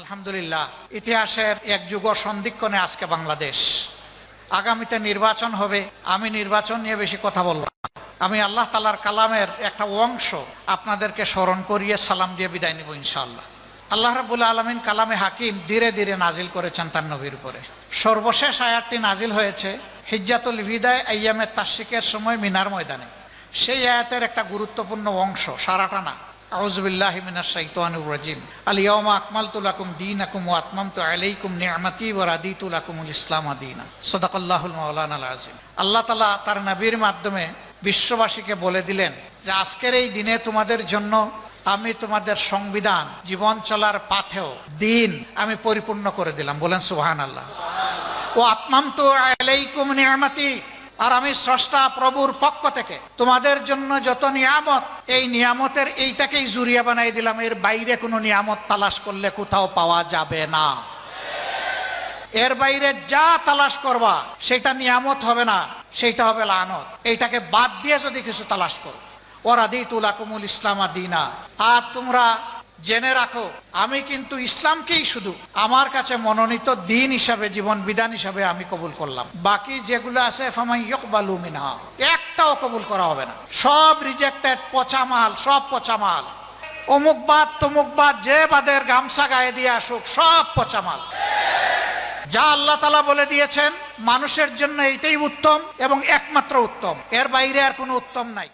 আলহামদুলিল্লাহ, ইতিহাসের এক যুগ সন্ধিক্ষণে আজকে বাংলাদেশ। আগামীতে নির্বাচন হবে, আমি নির্বাচন নিয়ে বেশি কথা বলব না। আমি আল্লাহ তালার কালামের একটা অংশ আপনাদেরকে স্মরণ করিয়ে সালাম দিয়ে বিদায় নিব ইনশাআল্লাহ। আল্লাহ রাবুল আলমিন কালামে হাকিম ধীরে ধীরে নাজিল করেছেন তার নবীর উপরে। সর্বশেষ আয়াতটি নাজিল হয়েছে হিজ্জাতুল বিদায় আয়ামের তাসিকের সময় মিনার ময়দানে। সেই আয়াতের একটা গুরুত্বপূর্ণ অংশ, সারাটা না আলাইকুম নি'মাতি ইসলাম আল্লাহ তার মাধ্যমে বিশ্ববাসীকে বলে দিলেন যে, আজকের এই দিনে তোমাদের জন্য আমি তোমাদের সংবিধান, জীবন চলার পাথেও দিন আমি পরিপূর্ণ করে দিলাম। বলেন সুবহানাল্লাহ। ও আত্মাম তো আলাইকুম নিয়ামতি আর আমি স্রষ্টা প্রভুর পক্ষ থেকে তোমাদের জন্য যত নিয়ামত, এই নিয়ামতের এইটাকেই জুরিয়া বানাই দিলাম। এর বাইরে কোনো নিয়ামত তালাশ করলে কোথাও পাওয়া যাবে না। এর বাইরে যা তালাশ করবা, সেটা নিয়ামত হবে না সেটা হবে লানত। এইটাকে বাদ দিয়ে যদি কিছু তালাশ করো। ওরা দি তুলাকুমুল ইসলাম দিনা। আর তোমরা জেনে রাখো, আমি কিন্তু ইসলামকেই শুধু আমার কাছে মনোনীত দিন হিসাবে, জীবন বিধান হিসাবে আমি কবুল করলাম। বাকি যেগুলো আছে একটাও কবুল করা হবে না। সব রিজেক্টেড পচা মাল, সব পচা মাল। অমুক বাদ, তমুক বাদ, যে বাদের গামছা গায়ে দিয়ে আসুক, সব পচা মাল। যা আল্লাহ তালা বলে দিয়েছেন, মানুষের জন্য এইটাই উত্তম এবং একমাত্র উত্তম। এর বাইরে আর কোনো উত্তম নাই।